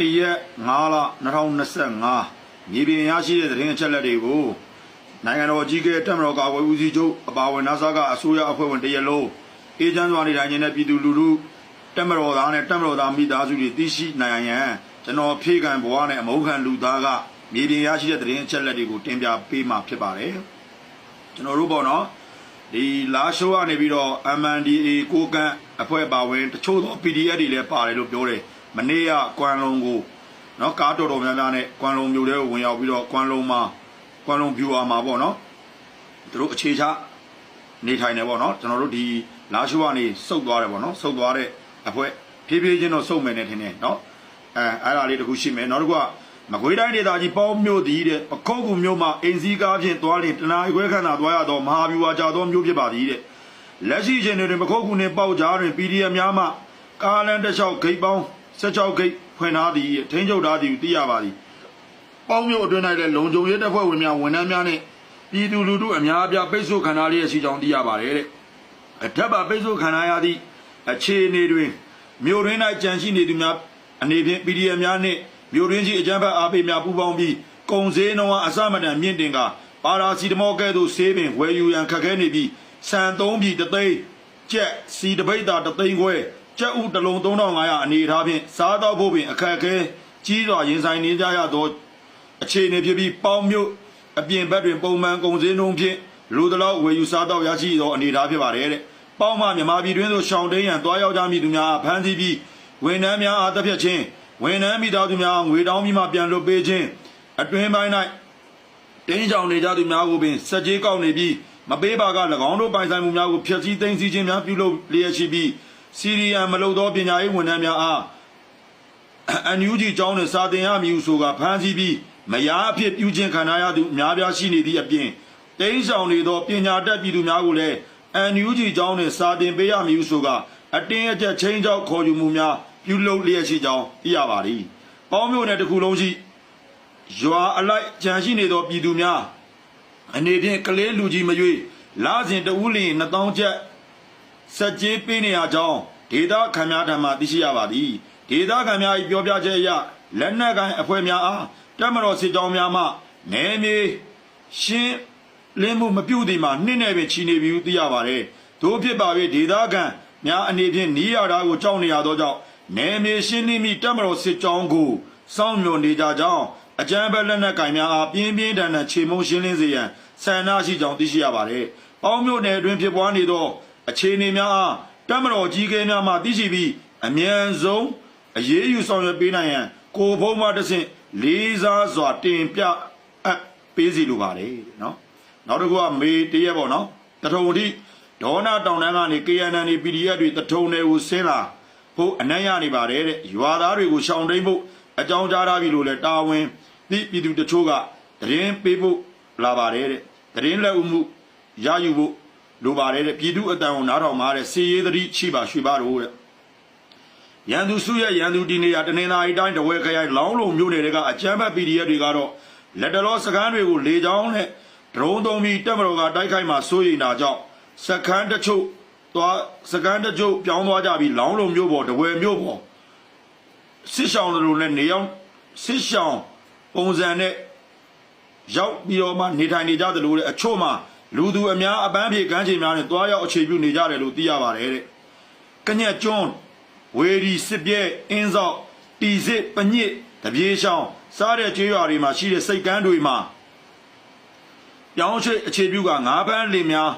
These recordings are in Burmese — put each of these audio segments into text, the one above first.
တရက်9လ2025မြေပြင်ရရှိတဲ့သတင်းအချက်အလက်တွေကိုနိုင်ငံတော်အကြီးအကဲတက်မတော်ကာကွယ်ဦးစီးချုပ်အပါအဝင် NASA ကအစိုးရအဖွဲ့ဝင်တရက်လုံးအေဂျင့်စွာနေထိုင်နေတဲ့ပြည်သူလူထုတက်မတော်သားနဲ့တက်မတော်သားမိသားစုတွေသိရှိနိုင်ရန်ကျွန်တော်ဖေးကံဘဝနဲ့အမုန်းခံလူသားကမြေပြင်ရရှိတဲ့သတင်းအချက်အလက်တွေကိုတင်ပြပေးမှာဖြစ်ပါတယ်ကျွန်တော်တို့ပေါ့နော်ဒီလာရှိုးကနေပြီးတော့ MNDA ကိုကန့်အဖွဲ့ပါဝင်တချို့သော PDF တွေလည်းပါတယ်လို့ပြောတယ် မနေ့ကကွမ်လုံကိုနော်ကားတော်တော်များများနဲ့ကွမ်လုံမြို့ထဲကိုဝင်ရောက်ပြီးတော့ကွမ်လုံမှာကွမ်လုံ viewer မှာပေါ့နော်သူတို့အခြေချနေထိုင်နေပေါ့နော်ကျွန်တော်တို့ဒီလာရှိုးကနေစုတ်သွားတယ်ပေါ့နော်စုတ်သွားတဲ့အဖွဲ့ဖြည်းဖြည်းချင်းတော့စုတ်မယ်နဲ့ထင်တယ်နော်အဲအဲ့ဒါလေးတခုရှိမယ်နောက်တစ်ခုကမကွေးတိုင်းဒေသကြီးပေါင်းမြို့တည်တဲ့ပခုတ်ကူမြို့မှာအင်စည်းကားဖြင့်သွားရင်တနားခွဲခန္ဓာသွားရတော့မဟာဗျူဟာကြသောမြို့ဖြစ်ပါသည်တဲ့လက်ရှိချိန်တွင်ပခုတ်ကူနှင့်ပေါက်ကြားတွင် PDF များမှကားလန်းတစ်လျှောက်ဂိတ်ပေါင်း 16ဂိတ်ဖွင့်ထားသည်ထိန်းချုပ်ထားသည်သိရပါသည်ပေါင်းမြို့အတွင်း၌လည်းလုံခြုံရေးတပ်ဖွဲ့ဝင်များဝန်ထမ်းများနှင့်ပြည်သူလူထုအများအပြားပိတ်ဆို့ခံထားလျက်ရှိကြောင်းသိရပါတယ်တဲ့အထက်ပါပိတ်ဆို့ခံထားရသည့်အခြေအနေတွင်မြို့ရင်း၌ကြန့်ရှိနေသူများအနေဖြင့် PDF များနှင့်မြို့ရင်းကြီးအကြမ်းဖက်အားပေးများပူးပေါင်းပြီးကုံစည်းနှုန်းအားအစမတန်မြင့်တင်ကပါရာစီတမောကဲ့သို့ဆေးပင်ဝယ်ယူရန်ခက်ခဲနေပြီးစံသုံးပြီတသိန်းကြက်စီတပိတ်တာတသိန်းခွဲ ကြက်ဥတစ်လုံး3500အနေထားဖြင့်စားတော့ဖို့ပင်အခက်အခဲကြီးစွာရင်ဆိုင်နေကြရသောအခြေအနေဖြစ်ပြီးပေါင်းမြို့အပြင်ဘက်တွင်ပုံမှန်ကုံစည်းနှုန်းဖြင့်လူတလောက်ဝယ်ယူစားတော့ရရှိသောအနေထားဖြစ်ပါတယ်တဲ့ပေါင်းမှမြမပြည်တွင်သို့ရှောင်းတိန်ရန်တွားရောက်ကြမည်သူများဖမ်းဆီးပြီးဝန်ထမ်းများအားတစ်ဖြတ်ချင်းဝန်ထမ်းမိသားစုများငွေတောင်းပြီးမှပြန်လွတ်ပေးခြင်းအတွင်းပိုင်း၌တင်းချောင်နေကြသူများကိုပင်စက်ကြီးကောက်နေပြီးမပေးပါက၎င်းတို့ပိုင်ဆိုင်မှုများကိုဖျက်ဆီးသိမ်းဆည်းခြင်းများပြုလုပ်လျက်ရှိပြီး စီရီယံမလုပ်သောပညာရေးဝန်ထမ်းများအားအန်ယူဂျီကျောင်းတွင်စာသင်ရမည်ဟုဆိုကဖမ်းဆီးပြီးမယားအဖြစ်ပြုခြင်းခံရသူအများပြားရှိနေသည့်အပြင်တင်းဆောင်နေသောပညာတတ်ပြည်သူများကိုလည်းအန်ယူဂျီကျောင်းတွင်စာသင်ပေးရမည်ဟုဆိုကအတင်းအကျပ်ချင်းချောက်ခေါ်ယူမှုများပြုလုပ်လျက်ရှိကြောင်းသိရပါသည်။ပေါင်းမြို့နယ်တစ်ခုလုံးရှိရွာအလိုက်ကြံရှိနေသောပြည်သူများအနေဖြင့်ကလေးလူကြီးမရွေလာစဉ်တဦးလျင်2000ကျပ် စက်ကြေးပေးနေရကြောင်းဒေတာခံများထံမှသိရှိရပါသည်ဒေတာခံများ၏ပြောပြချက်အရလက်နက်ကိုင်အဖွဲ့များအားတက်မတော်စစ်ကြောင်းများမှနယ်မြေရှင်းလင်းမှုမပြုတ်သည်မှာနှစ်နဲ့ပင်ချီနေပြီဟုသိရပါတယ်တို့ဖြစ်ပါ၍ဒေတာခံများအနေဖြင့်နီးရတာကိုကြောက်နေရသောကြောင့်နယ်မြေရှင်းလင်းမိတက်မတော်စစ်ကြောင်းကိုစောင့်မျှော်နေကြကြောင်းအကြမ်းဖက်လက်နက်ကင်များအားပြင်းပြင်းထန်ထန်ခြေမုံရှင်းလင်းစေရန်ဆန္ဒရှိကြောင်းသိရှိရပါတယ်။ပေါင်းမြို့နယ်အတွင်းဖြစ်ပွားနေသော အခြေအနေများအားတက်မတော်ကြီးကဲများမှသိရှိပြီးအမြန်ဆုံးအရေးယူဆောင်ရွက်ပေးနိုင်ရန်ကိုဖုံးမတဆင့်လေးစားစွာတင်ပြအပ်ပေးစီလိုပါတယ်နော်။နောက်တစ်ခုကမေတရက်ပေါ့နော်။တထုံတိဒေါနာတောင်တန်းကနေ KNN PDF တွေတထုံနယ်ကိုဆင်းလာဖို့အနက်ရနေပါတယ်တဲ့။ရွာသားတွေကိုရှောင်တိန်ဖို့အကြောင်းကြားထားပြီလို့လည်းတာဝန်သည့်ပြည်သူတချို့ကသတင်းပေးဖို့လာပါတယ်တဲ့သတင်းလက်ဦးမှုရယူဖို့ လိုပါတယ်တဲ့ပြည်သူအတန်ကိုနားထောင်ပါတဲ့စီရေးသတိရှိပါရွှေပါတို့တဲ့ရန်သူစုရဲ့ရန်သူဒီနေရာတနင်္လာရီတိုင်းတဝဲခရိုင်လောင်းလုံမြို့နယ်တွေကအကြမ်းဖက် PDF တွေကတော့လက်တလောစကန်းတွေကိုလေကြောင်းနဲ့ဒရုန်းသုံးပြီးတက်မတော်ကတိုက်ခိုက်မှစိုးရိမ်တာကြောင့်စကန်းတချို့သွားစကန်းတချို့ပြောင်းသွားကြပြီးလောင်းလုံမြို့ပေါ်တဝဲမြို့ပေါ်စစ်ဆောင်တို့လည်းနေရောက်စစ်ဆောင်ပုံစံနဲ့ရောက်ပြီးတော့မှနေထိုင်နေကြတယ်လို့တဲ့အချို့မှ လူသူအများအပန်းဖြေကမ်းခြေများနဲ့တွားရောက်အခြေပြုနေကြတယ်လို့သိရပါတယ်တဲ့။ကညက်ကျွန်းဝေဒီစစ်ပြဲအင်းစောက်တီစစ်ပညစ်တပြေးချောင်းစားတဲ့ကျေးရွာတွေမှာရှိတဲ့စိတ်ကမ်းတွေမှာပြောင်းရွှေ့အခြေပြုကငါးပန်းလင်များ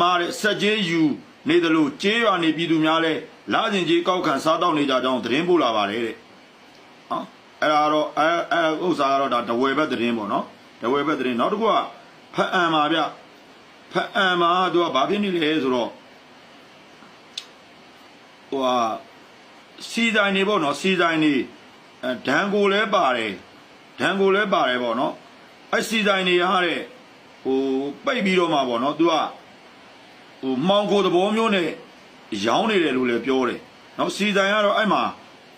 မှားတဲ့ဆက်ကျေးယူနေတယ်လို့ကျေးရွာနေပြည်သူများလဲလာကျင်ကြီးကောက်ခံစားတော့နေကြကြောင်းသတင်းပို့လာပါတယ်တဲ့။ဟောအဲ့ဒါတော့အဲအဲဥစ္စာကတော့ဒါတဝယ်ဘက်သတင်းပေါ့နော်တဝယ်ဘက်သတင်းနောက်တစ်ခုကဖအံပါဗျ ဖအံမှာသူကဘာဖြစ်နေလဲဆိုတော့ဟိုဟာစီတိုင်းနေပေါ့နော်စီတိုင်းနေအဲဒန်ကိုလည်းပါတယ်ဒန်ကိုလည်းပါတယ်ပေါ့နော်အဲစီတိုင်းနေရတဲ့ဟိုပိတ်ပြီးတော့မှပေါ့နော်သူကဟိုမောင်ကိုသဘောမျိုးနဲ့ရောင်းနေတယ်လို့လည်းပြောတယ်နော်စီတိုင်းကတော့အဲ့မှာ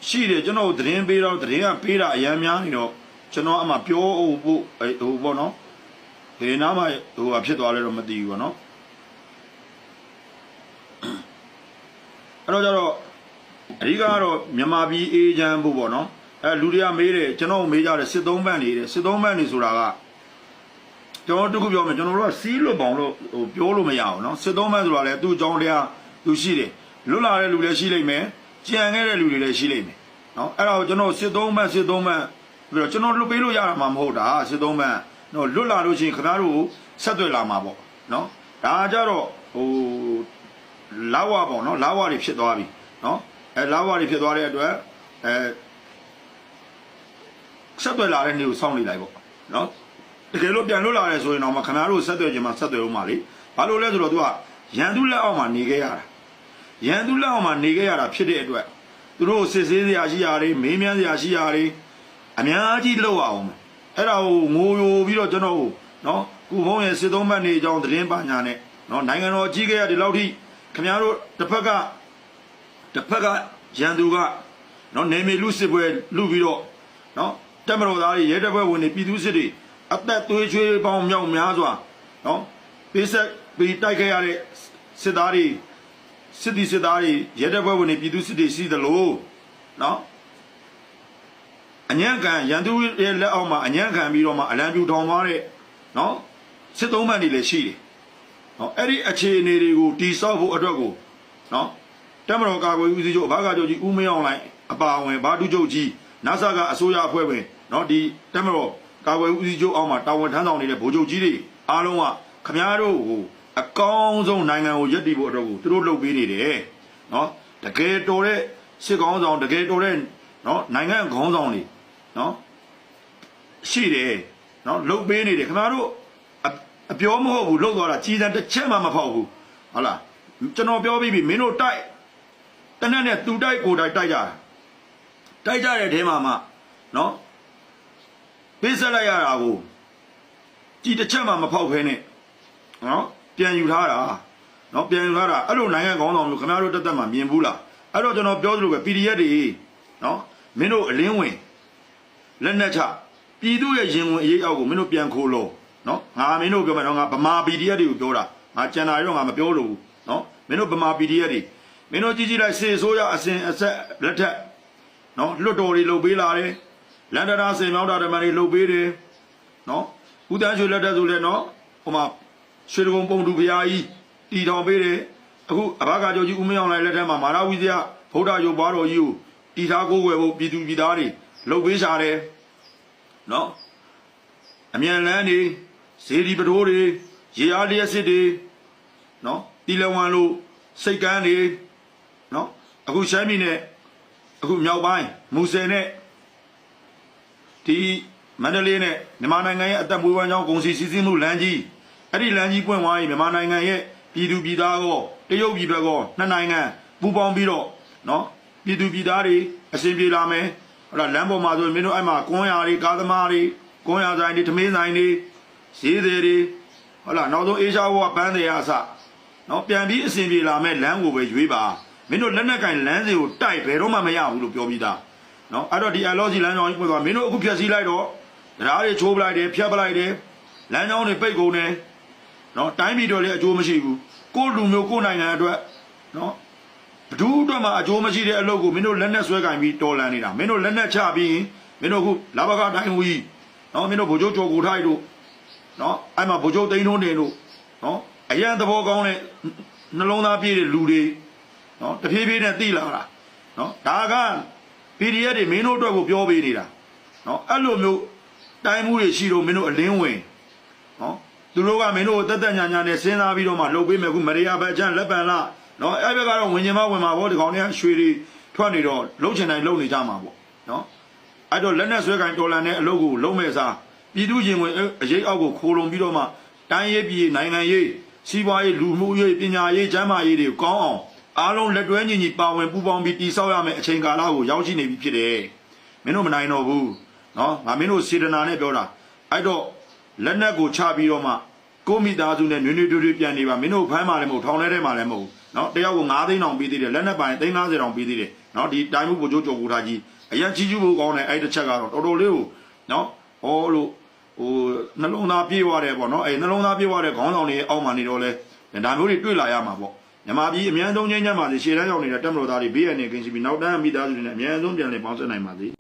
ရှိတယ်ကျွန်တော်သတင်းပေးတော့သတင်းကပေးတာအများများနေတော့ကျွန်တော်အမှပြောဖို့ဟိုပေါ့နော် ဘယ်နာမှဟိုဖြစ်သွားလဲတော့မသိဘူးပေါ့နော်အဲ့တော့ကျတော့အဓိကကတော့မြန်မာပြည်အေဂျင့်ဖို့ပေါ့နော်အဲလူတွေကမေးတယ်ကျွန်တော်မေးကြတယ်စစ်သုံးပန့်နေတယ်စစ်သုံးပန့်နေဆိုတာကကျွန်တော်တခုပြောမယ်ကျွန်တော်တို့ကစီးလွတ်ပေါင်လို့ဟိုပြောလို့မရအောင်နော်စစ်သုံးပန့်ဆိုတာလည်းသူ့အကြောင်းတရားသူရှိတယ်လွတ်လာတဲ့လူလည်းရှိလိမ့်မယ်ကြံခဲ့တဲ့လူတွေလည်းရှိလိမ့်မယ်နော်အဲ့ဒါကိုကျွန်တော်စစ်သုံးပန့်စစ်သုံးပန့်ပြီးတော့ကျွန်တော်လွတ်ပေးလို့ရတာမှမဟုတ်တာစစ်သုံးပန့် နော်လွတ်လာလို့ရှိရင်ခင်ဗျားတို့ကိုဆက်သွယ်လာမှာပေါ့နော်ဒါကြတော့ဟိုလာဝပေါ့နော်လာဝတွေဖြစ်သွားပြီနော်အဲလာဝတွေဖြစ်သွားတဲ့အတွက်အဲဆက်သွယ်လာတဲ့နေ့ကိုစောင့်နေလိုက်ပေါ့နော်တကယ်လို့ပြန်လွတ်လာတယ်ဆိုရင်တော့မခင်ဗျားတို့ဆက်သွယ်ခြင်းမှာဆက်သွယ်ဦးမှာလေဘာလို့လဲဆိုတော့ तू ကရန်သူလက်အောက်မှာနေခဲ့ရတာရန်သူလက်အောက်မှာနေခဲ့ရတာဖြစ်တဲ့အတွက်သူတို့စစ်ဆေးစရာရှိရာတွေမေးမြန်းစရာရှိရာတွေအများကြီးလောက်အောင်မယ် အဲ့ဒါကိုငိုယိုပြီးတော့ကျွန်တော်တို့နော်ကုဖုံးရဲ့စစ်သုံးဘက်နေအကြောင်းသတင်းပါညာနဲ့နော်နိုင်ငံတော်အကြီးအကဲကဒီလောက်ထိခင်ဗျားတို့တစ်ဖက်ကတစ်ဖက်ကရန်သူကနော်နေမီလူစစ်ပွဲလူပြီးတော့နော်တက်မတော်သားတွေရဲတပ်ဖွဲ့ဝင်တွေပြည်သူစစ်တွေအသက်သွေးချွေးပေါင်းမြောက်များစွာနော်ပေးဆက်ပြီးတိုက်ခဲ့ရတဲ့စစ်သားတွေစစ်တီစစ်သားတွေရဲတပ်ဖွဲ့ဝင်တွေပြည်သူစစ်တွေရှိသလိုနော် အညံ့ခံရန်သူရဲ့လက်အောက်မှာအညံ့ခံပြီးတော့မှအလံပြူထောင်သွားတဲ့နော်စစ်သုံးပန်းတွေလည်းရှိတယ်နော်အဲ့ဒီအခြေအနေတွေကိုတိဆောက်ဖို့အတွက်ကိုနော်တက်မတော်ကာကွယ်ဦးစီးချုပ်အဘကချုပ်ကြီးဦးမင်းအောင်လိုင်အပါဝင်ဘာတုချုပ်ကြီးနာဆာကအစိုးရအဖွဲ့ဝင်နော်ဒီတက်မတော်ကာကွယ်ဦးစီးချုပ်အောက်မှာတာဝန်ထမ်းဆောင်နေတဲ့ဗိုလ်ချုပ်ကြီးတွေအားလုံးကခမားတို့ကိုအကောင်းဆုံးနိုင်ငံကိုယက်တည်ဖို့အတွက်ကိုသူတို့လုပ်ပေးနေတယ်နော်တကယ်တော်တဲ့စစ်ကောင်းဆောင်တကယ်တော်တဲ့နော်နိုင်ငံခေါင်းဆောင်တွေ နော်ရှိတယ်နော်လှုပ်ပေးနေတယ်ခင်ဗျားတို့အပြောမဟုတ်ဘူးလှုပ်သွားတာကြီးစံတစ်ချက်မှမဖောက်ဘူးဟုတ်လားကျွန်တော်ပြောပြီးပြီမင်းတို့တိုက်တနက်နဲ့သူတိုက်ကိုတိုက်တိုက်ကြတာတိုက်ကြတဲ့ထဲမှာမှနော်ပေးဆက်လိုက်ရတာကိုကြည်တစ်ချက်မှမဖောက်ဖဲနဲ့နော်ပြန်ယူထားတာနော်ပြန်ယူထားတာအဲ့လိုနိုင်ငံကောင်းဆောင်လို့ခင်ဗျားတို့တက်တက်မှမြင်ဘူးလားအဲ့တော့ကျွန်တော်ပြောသလိုပဲ PDF တွေနော်မင်းတို့အလင်းဝင် လက်နက်ချပြည်သူရဲ့ရင်ဝင်အရေးအောက်ကိုမင်းတို့ပြန်ခိုးလို့နော်ငါမင်းတို့ပြောမယ်နော်ငါဗမာ PDF တွေကိုပြောတာငါကြံတာရောငါမပြောလို့ဘူးနော်မင်းတို့ဗမာ PDF တွေမင်းတို့ကြည့်ကြည့်လိုက်စေဆိုးရအစဉ်အဆက်လက်ထက်နော်လွတ်တော်တွေလုပ်ပေးလာတယ်လန်ဒနာစင်မြောင်းတာဓမ္မတွေလုပ်ပေးတယ်နော်ဦးတန်းရွှေလက်ထက်ဆိုလဲနော်ဟိုမှာရွှေတကုံပုံတူဖရာကြီးတီထောင်ပေးတယ်အခုအဘကကျော်ကြီးဦးမင်းအောင်လိုက်လက်ထက်မှာမာရဝိဇယဗုဒ္ဓရုပ်ပွားတော်ကြီးကိုတီထားကိုးကွယ်ဖို့ပြည်သူပြည်သားတွေ လုပ်ပေးရှာတယ်နော်အမြန်လန်းနေဇေဒီပတိုးတွေရေအားလျက်စစ်တွေနော်တီလဝန်လို့စိတ်ကန်းတွေနော်အခုရှမ်းပြည်နယ်အခုမြောက်ပိုင်းမူဆယ်နဲ့ဒီမန္တလေးနဲ့မြန်မာနိုင်ငံရဲ့အသက်မွေးဝမ်းကြောင်းကုန်စည်စည်းစိမ်မှုလမ်းကြီးအဲ့ဒီလမ်းကြီးပွင့်သွားရင်မြန်မာနိုင်ငံရဲ့ပြည်သူပြည်သားကောတရုတ်ပြည်ဘက်ကောနှစ်နိုင်ငံပူးပေါင်းပြီးတော့နော်ပြည်သူပြည်သားတွေအစဉ်ပြေလာမယ် ဟုတ်လားလမ်းပေါ်မှာဆိုရင်မင်းတို့အဲ့မှာကွန်းရာတွေကားသမားတွေကွန်းရာဆိုင်တွေထမင်းဆိုင်တွေဈေးတွေတွေဟုတ်လားနောက်ဆုံးအေးရှားဘောကပန်းတွေအစနော်ပြန်ပြီးအစဉ်ပြေလာမယ်လမ်းကိုပဲရွေးပါမင်းတို့လက်နက်ကင်လမ်းစဉ်ကိုတိုက်ဘယ်တော့မှမရဘူးလို့ပြောပြီးသားနော်အဲ့တော့ဒီအလောစီလမ်းကြောင်းကြီးပွင့်သွားမင်းတို့အခုဖြတ်စည်းလိုက်တော့ဓာတ်တွေချိုးပလိုက်တယ်ဖြတ်ပလိုက်တယ်လမ်းကြောင်းတွေပိတ်ကုန်တယ်နော်တိုင်းပြည်တော်လည်းအကျိုးမရှိဘူးကိုယ့်လူမျိုးကိုယ့်နိုင်ငံအတွက်နော် ဘဒူးအတွက်မှအကျိုးမရှိတဲ့အလုပ်ကိုမင်းတို့လက်နက်ဆွဲကင်ပြီးတော်လန်နေတာမင်းတို့လက်နက်ချပြီးရင်မင်းတို့အခုလာဘကတိုင်းဟူကြီးနော်မင်းတို့ဗိုလ်ချုပ်ကျော်ကိုထိုက်တို့နော်အဲ့မှာဗိုလ်ချုပ်သိန်းထုံးတင်တို့နော်အရန်သဘောကောင်းတဲ့နှလုံးသားပြည့်တဲ့လူတွေနော်တဖြည်းဖြည်းနဲ့တိလာတာနော်ဒါက PDF တွေမင်းတို့အတွက်ကိုပြောပေးနေတာနော်အဲ့လိုမျိုးတိုင်းမှုတွေရှိတော့မင်းတို့အလင်းဝင်နော်သူတို့ကမင်းတို့တက်တက်ညာညာနဲ့စဉ်းစားပြီးတော့မှလှုပ်ပေးမယ်ခုမရိယာဘက်ချမ်းလက်ပံလာ နော်အဲ့ဘက်ကတော့ဝင်ကျင်မဝင်မှာပေါ့ဒီကောင်တွေကရွှေတွေထွက်နေတော့လှုပ်ချင်တိုင်းလှုပ်နေကြမှာပေါ့နော်အဲ့တော့လက်နဲ့ဆွဲကင်တော်လန်တဲ့အလုပ်ကိုလုံးမဲ့စားပြည်သူရင်ဝင်အရေးအောက်ကိုခိုးလုံပြီးတော့မှတိုင်းရေးပြည်နိုင်ငံရေးစီးပွားရေးလူမှုရေးပညာရေးကျန်းမာရေးတွေကိုကောင်းအောင်အားလုံးလက်တွဲညီညီပါဝင်ပူးပေါင်းပြီးတိဆောက်ရမယ့်အချိန်ကာလကိုရောက်ရှိနေပြီဖြစ်တယ်။မင်းတို့မနိုင်တော့ဘူး။နော်ငါမင်းတို့စေတနာနဲ့ပြောတာ။အဲ့တော့လက်နက်ကိုချပြီးတော့မှကိုမိသားစုနဲ့နွေးနွေးတူတူပြန်နေပါမင်းတို့ဖမ်းမှလည်းမဟုတ်ထောင်ထဲထဲမှလည်းမဟုတ် နော်တယောက်ကို9သိန်းတောင်ပေးသေးတယ်လက်နက်ပိုင်350တောင်ပေးသေးတယ်နော်ဒီတိုင်းမှုကိုကြိုးကြော်ကူထားကြီးအရင်ကြီးကျူးဖို့ကောင်းတယ်အဲ့တစ်ချက်ကတော့တော်တော်လေးကိုနော်ဟောလို့ဟိုနှလုံးသားပြေးသွားတယ်ပေါ့နော်အဲ့နှလုံးသားပြေးသွားတဲ့ခေါင်းဆောင်တွေအောက်မှာနေတော့လဲဒါမျိုးတွေတွေ့လာရမှာပေါ့မြန်မာပြည်အမြန်ဆုံးချင်းချမ်းပါစေရှေ့တန်းရောက်နေတဲ့တက်မတော်သားတွေဘေးရန်နေကင်းစီပြီးနောက်တန်းမိသားစုတွေနဲ့အမြန်ဆုံးပြန်လည်ပေါင်းစပ်နိုင်ပါစေ